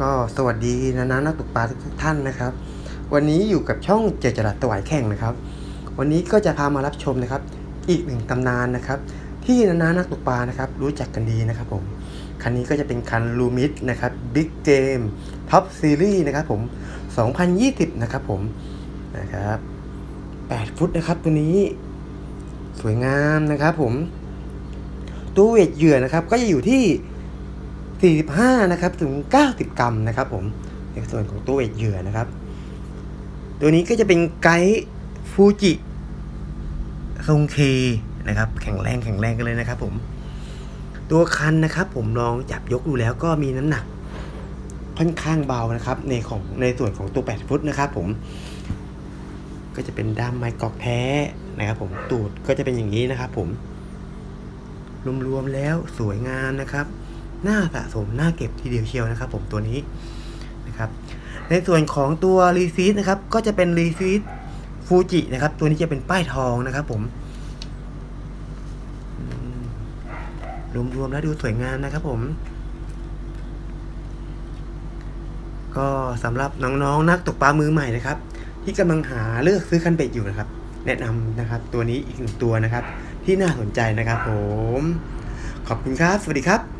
ก็สวัสดีนะนะนักตกปลาทุกท่านนะครับ วันนี้อยู่กับช่องเจจรัสตวายแข่งนะครับ วันนี้ก็จะพามารับชมนะครับ อีกหนึ่งตำนานนะครับ ที่นานานักตกปลานะครับ รู้จักกันดีนะครับผมคันนี้ก็จะเป็นคันลูมิดนะครับบิ๊กเกมท็อปซีรีส์นะครับผม2020 นะครับผมนะครับ8ฟุตนะครับตัวนี้ สวยงามนะครับผม ตัวเวทเหยื่อนะครับ ก็จะอยู่ที่ 45 นะครับ ถึง 90 กรัมนะครับผม ในส่วนของตัวเวทเหยื่อนะครับ ตัวนี้ก็จะเป็นไกด์ฟูจิทรงเคนะครับ แข็งแรงแข็งแรงกันเลยนะครับผม ตัวคันนะครับผมลองจับยกดูแล้วก็มีน้ำหนักค่อนข้างเบานะครับ ในของในส่วนของตัว 8 ฟุตนะครับผม ก็จะเป็นด้ามไม้กอกแท้นะครับผมตูดก็จะเป็นอย่างนี้นะครับผมรวมๆแล้วสวยงามนะครับ น่าสะสมน่าเก็บทีเดียวเชียวนะครับ ผมตัวนี้นะครับ ในส่วนของตัวรีซีดนะครับ ก็จะเป็นรีซีดฟูจินะครับ ตัวนี้จะเป็นป้ายทองนะครับผมอืมรวมๆแล้วดูสวยงามนะครับ ผม ก็สำหรับน้องๆนักตกปลามือใหม่นะครับ ที่กำลังหาเลือกซื้อคันเบ็ดอยู่นะครับ แนะนำนะครับ ตัวนี้อีกหนึ่งตัวนะครับ ที่น่าสนใจนะครับ ผม ขอบคุณครับ สวัสดีครับ